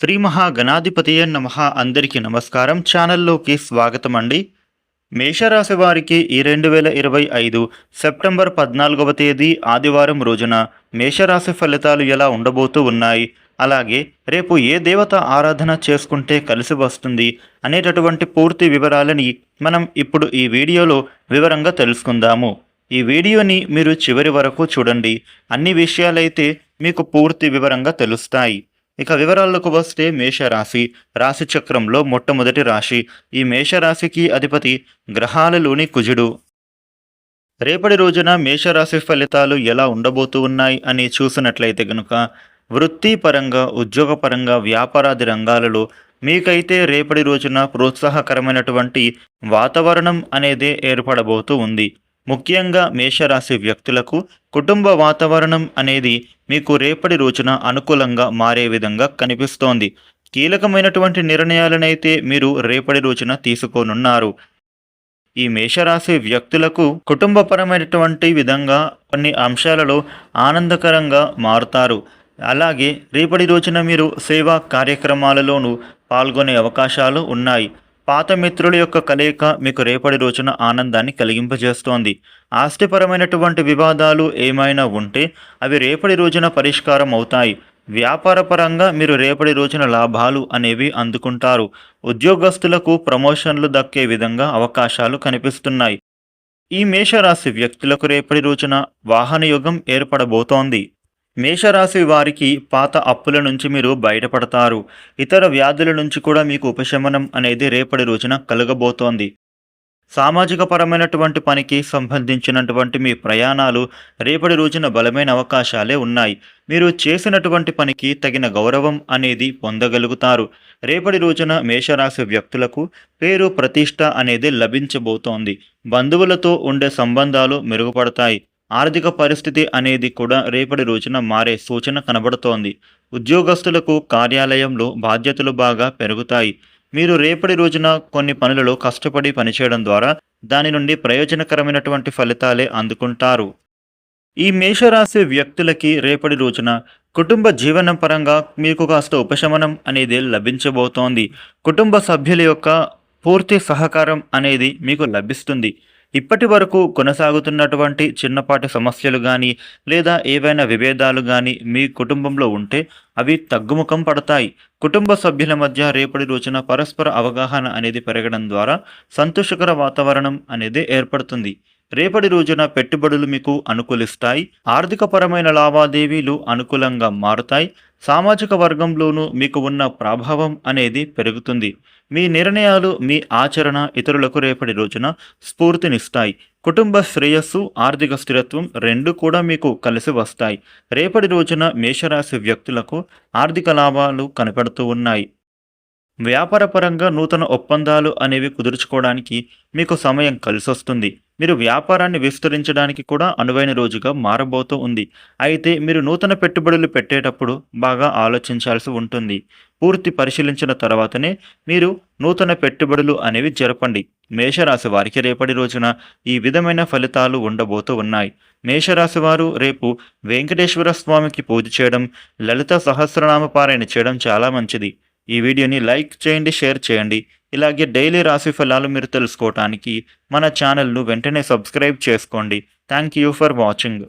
శ్రీ మహాగణాధిపతియ నమ అందరికీ నమస్కారం. ఛానల్లోకి స్వాగతం అండి మేషరాశి వారికి ఈ రెండు వేల ఇరవై ఐదు సెప్టెంబర్ పద్నాలుగవ తేదీ ఆదివారం రోజున మేషరాశి ఫలితాలు ఎలా ఉండబోతూ ఉన్నాయి? అలాగే రేపు ఏ దేవత ఆరాధన చేసుకుంటే కలిసి వస్తుంది అనేటటువంటి పూర్తి వివరాలని మనం ఇప్పుడు ఈ వీడియోలో వివరంగా తెలుసుకుందాము. ఈ వీడియోని మీరు చివరి వరకు చూడండి. అన్ని విషయాలైతే మీకు పూర్తి వివరంగా తెలుస్తాయి. ఇక వివరాలకు వస్తే మేషరాశి రాశి చక్రంలో మొట్టమొదటి రాశి. ఈ మేషరాశికి అధిపతి గ్రహాలలోని కుజుడు. రేపటి రోజున మేషరాశి ఫలితాలు ఎలా ఉండబోతూ ఉన్నాయి అని చూసినట్లయితే కనుక వృత్తిపరంగా ఉద్యోగపరంగా వ్యాపారాది రంగాలలో మీకైతే రేపటి రోజున ప్రోత్సాహకరమైనటువంటి వాతావరణం అనేదే ఏర్పడబోతూ ఉంది. ముఖ్యంగా మేషరాశి వ్యక్తులకు కుటుంబ వాతావరణం అనేది మీకు రేపటి రోజున అనుకూలంగా మారే విధంగా కనిపిస్తోంది. కీలకమైనటువంటి నిర్ణయాలనైతే మీరు రేపటి రోజున తీసుకోనున్నారు. ఈ మేషరాశి వ్యక్తులకు కుటుంబపరమైనటువంటి విధంగా కొన్ని అంశాలలో ఆనందకరంగా మారుతారు. అలాగే రేపటి రోజున మీరు సేవా కార్యక్రమాలలోనూ పాల్గొనే అవకాశాలు ఉన్నాయి. పాత మిత్రుల యొక్క కలయిక మీకు రేపటి రోజున ఆనందాన్ని కలిగింపజేస్తోంది. ఆస్తిపరమైనటువంటి వివాదాలు ఏమైనా ఉంటే అవి రేపటి రోజున పరిష్కారం అవుతాయి. వ్యాపారపరంగా మీరు రేపటి రోజున లాభాలు అనేవి అందుకుంటారు. ఉద్యోగస్తులకు ప్రమోషన్లు దక్కే విధంగా అవకాశాలు కనిపిస్తున్నాయి. ఈ మేషరాశి వ్యక్తులకు రేపటి రోజున వాహన యుగం ఏర్పడబోతోంది. మేషరాశి వారికి పాత అప్పుల నుంచి మీరు బయటపడతారు. ఇతర వ్యాధుల నుంచి కూడా మీకు ఉపశమనం అనేది రేపటి రోజున కలగబోతోంది. సామాజిక పరమైనటువంటి పనికి సంబంధించినటువంటి మీ ప్రయాణాలు రేపటి రోజున బలమైన అవకాశాలే ఉన్నాయి. మీరు చేసినటువంటి పనికి తగిన గౌరవం అనేది పొందగలుగుతారు. రేపటి రోజున మేషరాశి వ్యక్తులకు పేరు ప్రతిష్ట అనేది లభించబోతోంది. బంధువులతో ఉండే సంబంధాలు మెరుగుపడతాయి. ఆర్థిక పరిస్థితి అనేది కూడా రేపటి రోజున మారే సూచన కనబడుతోంది. ఉద్యోగస్తులకు కార్యాలయంలో బాధ్యతలు బాగా పెరుగుతాయి. మీరు రేపటి రోజున కొన్ని పనులలో కష్టపడి పనిచేయడం ద్వారా దాని నుండి ప్రయోజనకరమైనటువంటి ఫలితాలే అందుకుంటారు. ఈ మేషరాశి వ్యక్తులకి రేపటి రోజున కుటుంబ జీవనం పరంగా మీకు కాస్త ఉపశమనం అనేది లభించబోతోంది. కుటుంబ సభ్యుల యొక్క పూర్తి సహకారం అనేది మీకు లభిస్తుంది. ఇప్పటి వరకు కొనసాగుతున్నటువంటి చిన్నపాటి సమస్యలు కానీ లేదా ఏవైనా విభేదాలు కానీ మీ కుటుంబంలో ఉంటే అవి తగ్గుముఖం పడతాయి. కుటుంబ సభ్యుల మధ్య రేపటి రోజున పరస్పర అవగాహన అనేది పెరగడం ద్వారా సంతోషకర వాతావరణం అనేది ఏర్పడుతుంది. రేపటి రోజున పెట్టుబడులు మీకు అనుకూలిస్తాయి. ఆర్థికపరమైన లావాదేవీలు అనుకూలంగా మారుతాయి. సామాజిక వర్గంలోనూ మీకు ఉన్న ప్రభావం అనేది పెరుగుతుంది. మీ నిర్ణయాలు మీ ఆచరణ ఇతరులకు రేపటి రోజున స్ఫూర్తినిస్తాయి. కుటుంబ శ్రేయస్సు ఆర్థిక స్థిరత్వం రెండు కూడా మీకు కలిసి వస్తాయి. రేపటి రోజున మేషరాశి వ్యక్తులకు ఆర్థిక లాభాలు కనపడుతూ ఉన్నాయి. వ్యాపారపరంగా నూతన ఒప్పందాలు అనేవి కుదుర్చుకోవడానికి మీకు సమయం కలిసొస్తుంది. మీరు వ్యాపారాన్ని విస్తరించడానికి కూడా అనువైన రోజుగా మారబోతూ ఉంది. అయితే మీరు నూతన పెట్టుబడులు పెట్టేటప్పుడు బాగా ఆలోచించాల్సి ఉంటుంది. పూర్తి పరిశీలించిన తర్వాతనే మీరు నూతన పెట్టుబడులు అనేవి జరపండి. మేషరాశి వారికి రేపటి రోజున ఈ విధమైన ఫలితాలు ఉండబోతూ ఉన్నాయి. మేషరాశి వారు రేపు వెంకటేశ్వర స్వామికి పూజ చేయడం లలిత సహస్రనామ పారాయణ చేయడం చాలా మంచిది. ఈ వీడియోని లైక్ చేయండి షేర్ చేయండి. ఇలాగే డైలీ రాశి ఫలాలు మీరు తెలుసుకోవటానికి మన ఛానల్ను వెంటనే సబ్స్క్రైబ్ చేసుకోండి. Thank you for watching.